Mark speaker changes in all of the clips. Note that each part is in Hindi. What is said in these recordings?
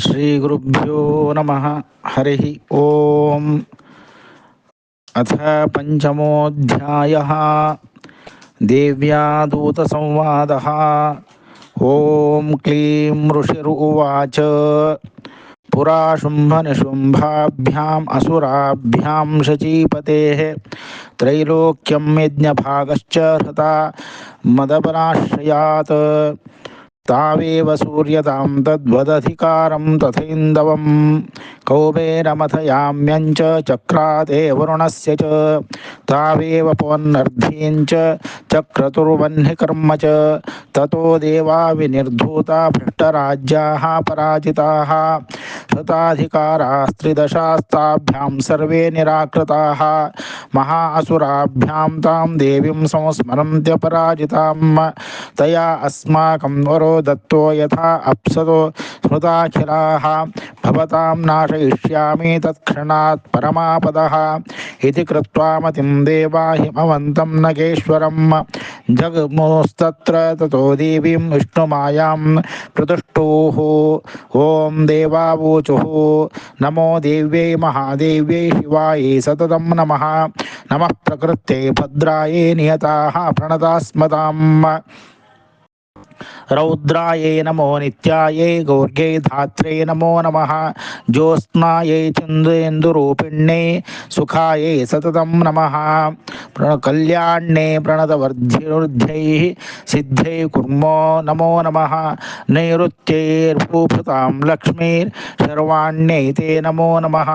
Speaker 1: श्रीगुरुभ्यो नमः। हरिः ॐ अथ पञ्चमोऽध्यायः। देव्या दूतसंवादः ॐ क्लीं ऋषिरुवाच पुरा शुम्भनिशुम्भाभ्याम् असुराभ्यां शचीपतेः। त्रैलोक्यं यज्ञभागश्च हृता मदपराश्रयात्। तावेव सूर्यतां तद्वदधिकारं तथैन्दवं। कौबेरमथयाम्यञ्च चक्राते वरुणस्य च। तावेव पवन्नर्धीं च चक्रतुर्वह्निकर्म च। ततो देवा विनिर्धूता भ्रष्टराज्याः पराजिताः। शताधिकारास्त्रिदशास्ताभ्यां सर्वे निराकृताः। महा असुराभ्यां तां देवीं संस्मरन्त्यपराजितां तया अस्माकं वरो दत्तो यथा अप्सतो स्मृताखिलाः। भवतां नाशयिष्यामि तत्क्षणात् परमापदः। ఇది కృత్వామతిం దేవా హిమవంతం నగేశ్వరం జగ్మోస్తత్ర తతో దేవీం విష్ణుమాయాం ప్రతుష్టూ ఓం దేవావోచు నమో దేవ్యై మహాదేవ్యై శివాయే సతతం నమ నమ ప్రకృత్యై భద్రాయే నియతా ప్రణతాస్మతాం प्रणतास्मताम् रौद्रायै नमो नित्यायै गौर्गै धात्रे नमो नमः ज्योत्स्नायै चन्द्रेन्दुरूपिण्यै सुखायै सततं नमः कल्याण्ये प्रणतवर्ध्यैः सिद्धै कुर्मो नमो नमः नैऋत्यैर्भूभृतां लक्ष्मीर्शर्वाण्यै ते नमो नमः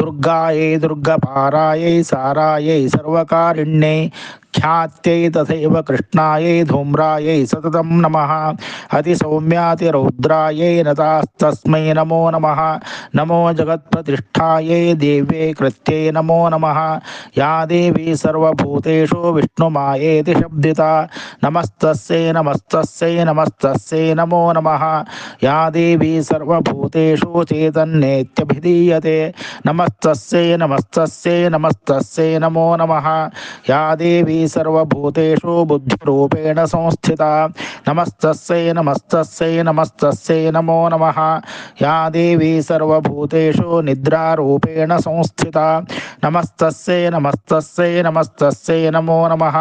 Speaker 1: दुर्गायै दुर्गपारायै सारायै सर्वकारिण्यै ख्यात्यै तथैव कृष्णायै धूम्रायै सततं नमः अतिसौम्यातिरौद्रायै नतास्तस्मै नमो नमः। नमो जगत्प्रतिष्ठायै देव्यै कृत्यै नमो नमः। या देवी सर्वभूतेषु विष्णुमायेति शब्दिता। नमस्तस्यै नमस्तस्यै नमस्तस्यै नमो नमः। या देवी सर्वभूतेषु चैतन्येत्यभिधीयते नमस्तस्यै नमस्तस्यै नमस्तस्यै नमो नमः। या देवी सर्वभूतेषु बुद्धिरूपेण संस्थिता। नमस्तस्यै नमस्तस्यै नमस्तस्यै नमो नमः। या देवी सर्वभूतेषु निद्रारूपेण संस्थिता। नमस्तस्यै नमस्तस्यै नमस्तस्यै नमो नमः।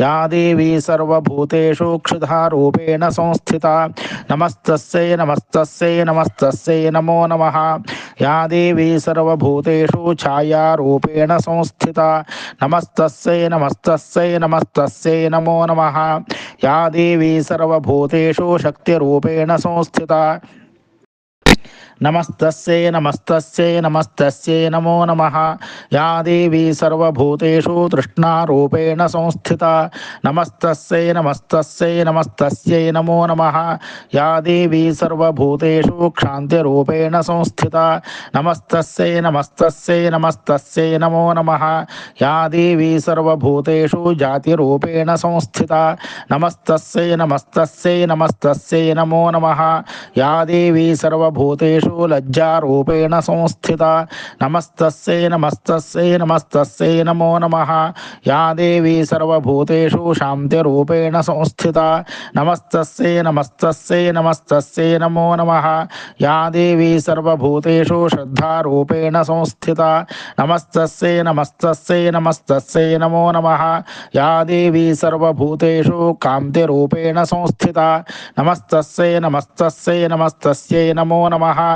Speaker 1: या देवी सर्वभूतेषु क्षुधारूपेण संस्थिता। नमस्तस्यै नमस्तस्यै नमस्तस्यै नमो नमः। या देवी सर्वभूतेषु छायारूपेण संस्थिता। नमस्तस्यै नमस्तस्यै नमस्तस्यै नमो नमः। या देवी सर्वभूतेषु शक्तिरूपेण संस्थिता नमस्तस्यै नमस्तस्यै नमस्तस्यै नमो नमः या देवी सर्वभूतेषु तृष्णारूपेण संस्थिता नमस्तस्यै नमस्तस्यै नमस्तस्यै नमो नमः या देवी सर्वभूतेषु क्षान्तिरूपेण संस्थिता नमस्तस्यै नमस्तस्यै नमस्तस्यै नमो नमः या देवी सर्वभूतेषु जातिरूपेण संस्थिता नमस्तस्यै नमस्तस्यै नमस्तस्यै नमो नमः या देवी सर्वभूतेषु देवेषु लज्जारूपेण संस्थिता नमस्तस्यै नमस्तस्यै नमस्तस्यै नमो नमः या देवी सर्वभूतेषु शान्तिरूपेण संस्थिता नमस्तस्यै नमस्तस्यै नमस्तस्यै नमो नमः या देवी सर्वभूतेषु श्रद्धारूपेण संस्थिता नमस्तस्यै नमस्तस्यै नमस्तस्यै नमो नमः या देवी सर्वभूतेषु कान्तिरूपेण संस्थिता नमस्तस्यै नमस्तस्यै नमस्तस्यै नमो नमः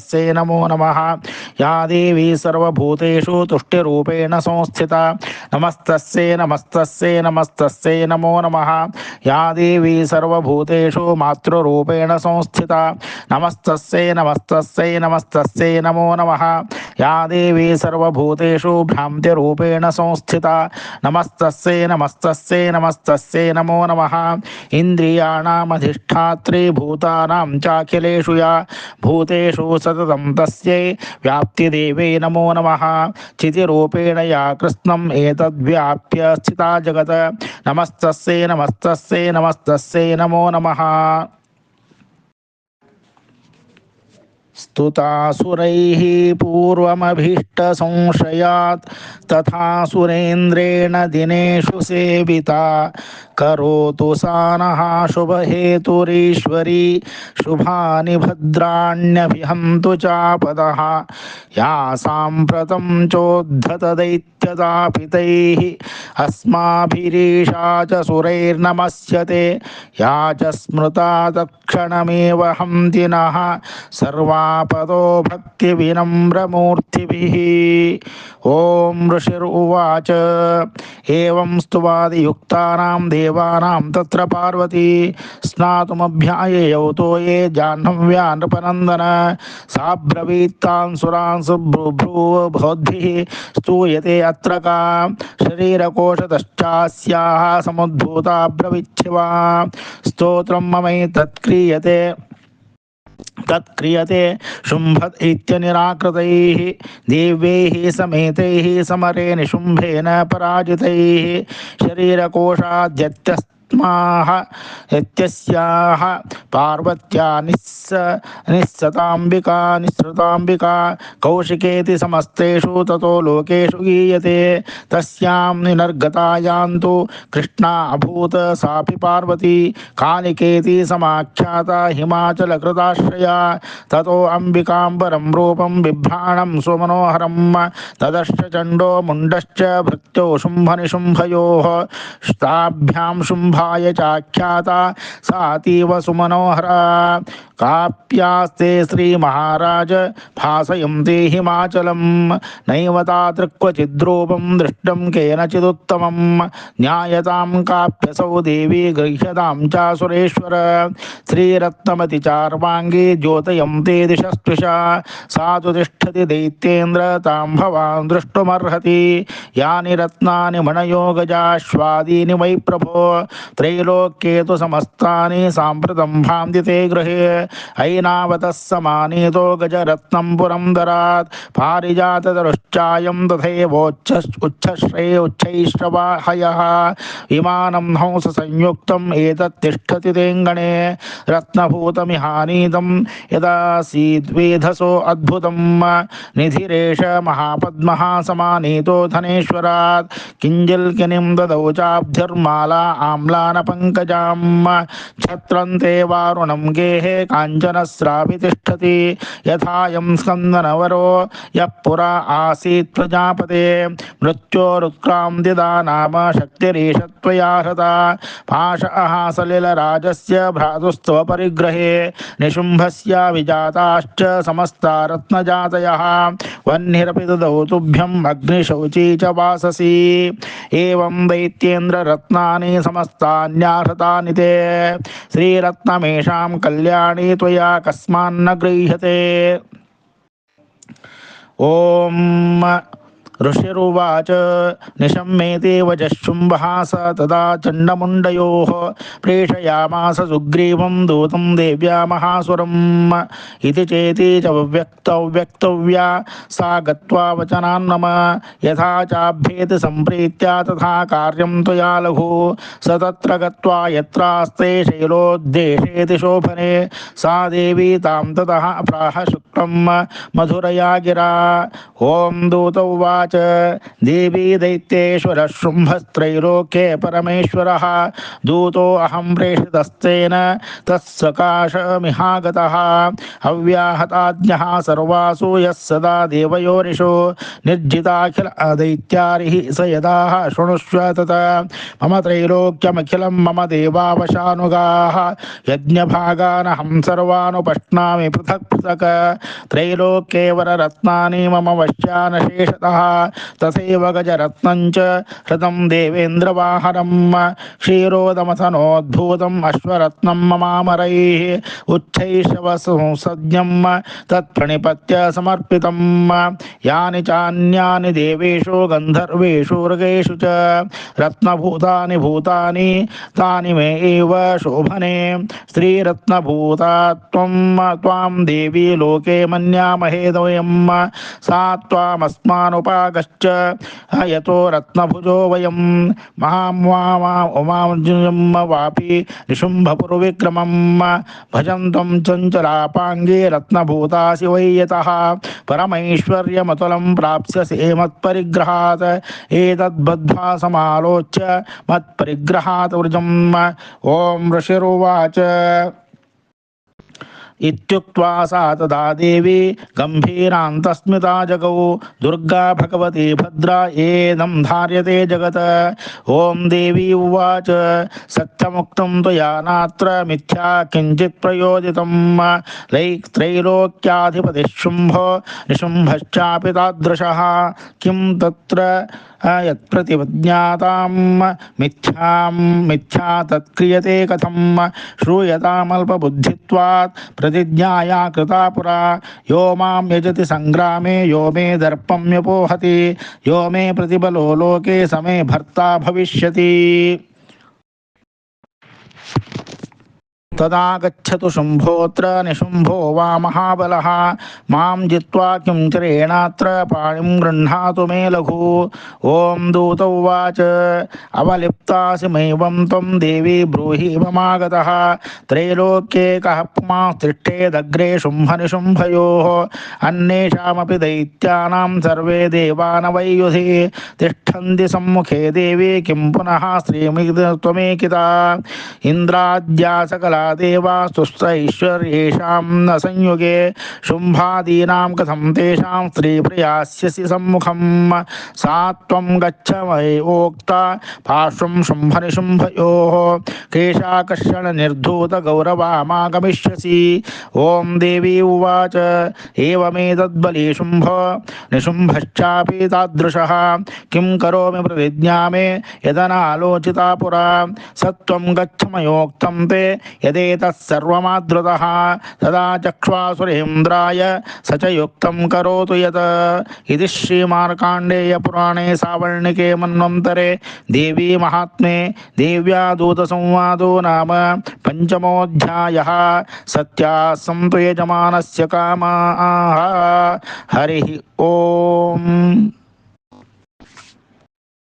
Speaker 1: तस्यै नमो नमः। या देवी सर्वभूतेषु तुष्टिरूपेण संस्थिता। नमस्तस्यै नमस्तस्यै नमस्तस्यै नमो नमः। या देवी सर्वभूतेषु मातृरूपेण संस्थिता। नमस्तस्यै नमस्तस्यै नमस्तस्यै नमो नमः। या देवी सर्वभूतेषु भ्रान्तिरूपेण संस्थिता। नमस्तस्यै नमस्तस्यै नमस्तस्यै नमो नमः। इन्द्रियाणामधिष्ठात्री भूतानां चाखिलेषु या। भूतेषु सततं तस्यै व्याप्तिदेवे नमो नमः चितिरूपेण या कृष्णम् एतद्व्याप्य स्थिता जगत् नमस्तस्यै नमस्तस्यै नमस्तस्यै नमो नमः स्तुतासुरैः पूर्वमभीष्टसंशयात्, तथा सुरेन्द्रेण दिनेषु सेविता। करोतु सा नः शुभहेतुरीश्वरी, शुभानि भद्राण्यभिहन्तु चापदः। या साम्प्रतं चोद्धतदैत्यतापितैः अस्माभिरीशा च या च स्मृता तत्क्षणमेव हन्ति नः सर्वापदो भक्तिविनम्रमूर्तिभिः ॐ ऋषिरुवाच। एवं स्तुवादियुक्तानां देवानां तत्र पार्वती। स्नातुमभ्याययौ तो ये जाह्नव्या नृपनन्दन सा ब्रवीत्तान् अत्र का शरीरकोशतश्चास्याः समुद्भूता ब्रविच्छिवा। स्तोत्रं ममैतत्क्रियते तत्क्रियते। शुम्भ इत्यनिराकृतैः दिव्यैः समेतैः, समरे निशुम्भेन पराजितैः। शरीरकोशाद्यत्यस् ఆత్మాహ ఎత్యస్యాహ పార్వత్యా నిస్స నిస్సతాంబికా నిస్సృతాంబికా కౌశికేతి సమస్తేషు తతో లోకేషు గీయతే తస్యాం నినర్గతాయాం తు కృష్ణ అభూత సాపి పార్వతీ కాలికేతి సమాఖ్యాత హిమాచలకృతాశ్రయా తతో అంబికాంబరం రూపం బిభ్రాణం సుమనోహరం తదశ్చ చండో ముండశ్చ భృత్యో శుంభనిశుంభయో తాభ్యాం శుంభ शुभाय चाख्याता, सातीव सुमनोहरा। काप्यास्ते श्रीमहाराज भासयन्ति हिमाचलं नैव तादृक्वचिद्रूपं दृष्टं केनचिदुत्तमं न्यायतां काप्यसौ देवी गृह्यतां च सुरेश्वर। श्रीरत्नमतिचार्वाङ्गी द्योतयन्ते दिशस्पृशा। सा तु तिष्ठति दैत्येन्द्र तां भवान् द्रष्टुमर्हति। यानि रत्नानि मणयो गजाश्वादीनि वै प्रभो। त्रैलोक्ये तु समस्तानि साम्प्रतं भान्ति ते गृहे। ऐनावतः समानीतो गजरत्नं पुरन्दरात् पारिजातदरुश्चायं तथैवोच्छ उच्छश्रये उच्छैश्रवाहयः विमानं हंससंयुक्तम् एतत् तिष्ठति तेङ्गणे रत्नभूतमिहानीतं यदासीद्वेधसो अद्भुतं। निधिरेष महापद्मः समानीतो धनेश्वरात्। किञ्जिल्किनिं ददौ चाब्धिर्माला आम्लानपङ्कजां छत्रन्ते वारुणं गेहे काञ्चनस्रापि तिष्ठति यथायं स्कन्दनवरो यः पुरा आसीत् प्रजापते। मृत्योरुत्क्रान्तिदा नाम शक्तिरीशत्वया हृता। पाशः सलिलराजस्य भ्रातुस्त्व परिग्रहे निशुम्भस्य विजाताश्च समस्ता रत्नजातयः वह्निरपि ददौ तुभ्यम् अग्निशौची च वाससि। एवं दैत्येन्द्ररत्नानि समस्तान्याहृतानि ते। श्रीरत्नमेषां कल्याणी त्वया कस्मान्न गृह्यते। ॐ ऋषिरुवाच निशम्मेतेव जशुम्भः स तदा चण्डमुण्डयोः प्रेषयामास सुग्रीवं दूतं देव्या महासुरम् इति चेति च व्यक्तव्यक्तव्या सा गत्वा वचनान्नम यथा चाभ्येति सम्प्रीत्या तथा कार्यं त्वया लघु स तत्र गत्वा यत्रास्ते शैलोद्देशेति शोभने सा देवी तां ततः प्राह शुक्लं मधुरया गिरा ॐ दूत उवाच देवी दैत्येश्वरः शुम्भस्त्रैलोक्ये परमेश्वरः दूतोऽहं प्रेषितस्तेन तत्सकाशमिहागतः। अव्याहताज्ञः सर्वासु यः सदा देवयोनिषु निर्जिताखिल दैत्यारिः स यदाः शृणुष्व तत। मम त्रैलोक्यमखिलं मम देवावशानुगाः। यज्ञभागानहं सर्वानुपश्नामि पृथक् पृथक्। त्रैलोक्ये वररत्नानि मम वश्यानशेषतः। तथैव गजरत्नं च हृतं देवेन्द्रवाहरं क्षीरोदमथनोद्भूतम् अश्वरत्नं ममामरैः उच्चैषवसंसज्ञं तत्प्रणिपत्य समर्पितं यानि चान्यानि देवेषु गन्धर्वेषु मृगेषु च रत्नभूतानि भूतानि तानि मे एव शोभने स्त्रीरत्नभूता त्वं त्वां देवी लोके मन्यामहे वयं सा त्वामस्मानुपागश्च यतो रत्नभुजो वयं महां वापि निशुम्भपुरविक्रमं भजन्तं चञ्चलापाङ्गे रत्नभूतासि वै यतः। परमैश्वर्यमतुलं मत्परिग्रहात्। एतद्बद्ध्वा समालोच्य मत्परिग्रहात् वृजम् ॐ ऋषिरुवाच। इत्युक्त्वा सा तदा देवी गम्भीरान्तस्मिता जगौ। दुर्गा भगवती भद्रा एदं धार्यते जगत्। ॐ देवी उवाच। सत्यमुक्तं त्वया नात्र मिथ्या किञ्चित् प्रयोजितं लैक् त्रैलोक्याधिपतिः शुम्भो, निशुम्भश्चापि तादृशः। किं तत्र यत्प्रतिज्ञातां मिथ्यां मिथ्या तत्क्रियते कथं श्रूयतामल्पबुद्धित्वात् प्रतिज्ञाया कृता पुरा। यो माँ यजति यो मे दर्पम्यपोहति यो मे प्रतिबलो लोके समे भर्ता भविष्यति। तदा गच्छतु शुम्भोऽत्र निशुम्भो वा महाबलः। माँ जित्वा किं चरेणात्र पाणिं मे लघु। ॐ दूत उवाच। अवलिप्तासि मैवं त्वं देवी ब्रूहि ममागतः त्रैलोक्ये कः पुमास्तिष्ठेदग्रे शुम्भनिशुम्भयोः। अन्येषामपि दैत्यानां सर्वे देवानवैयुधि। तिष्ठन्ति सम्मुखे देवी किं पुनः श्रीमि त्वमेकिता इन्द्राद्या सकला ऐश्वर्येषां न संयुगे शुम्भादीनां कथं तेषां स्त्रीप्रियास्यसि सम्मुखं सा त्वं गच्छ मयोक्ता पार्श्वं शुम्भनिशुम्भयोः। केशाकर्षणनिर्धूतगौरवामागमिष्यसि ॐ देवी उवाच। एवमेतद्बली शुम्भ। निशुम्भश्चापि तादृशः। किं करोमि प्रतिज्ञा मे यदनालोचिता पुरा। सत्वं गच्छ मयोक्तं ते। यदेतः सर्वमादृतः तदा चक्ष्वासुरेन्द्राय स च युक्तं करोतु यत्। इति श्रीमार्काण्डेयपुराणे सावर्णिके मन्वन्तरे देवी महात्मे देव्या दूतसंवादो नाम पञ्चमोऽध्यायः। सत्या सन्तु यजमानस्य कामाः। हरिः ओम्।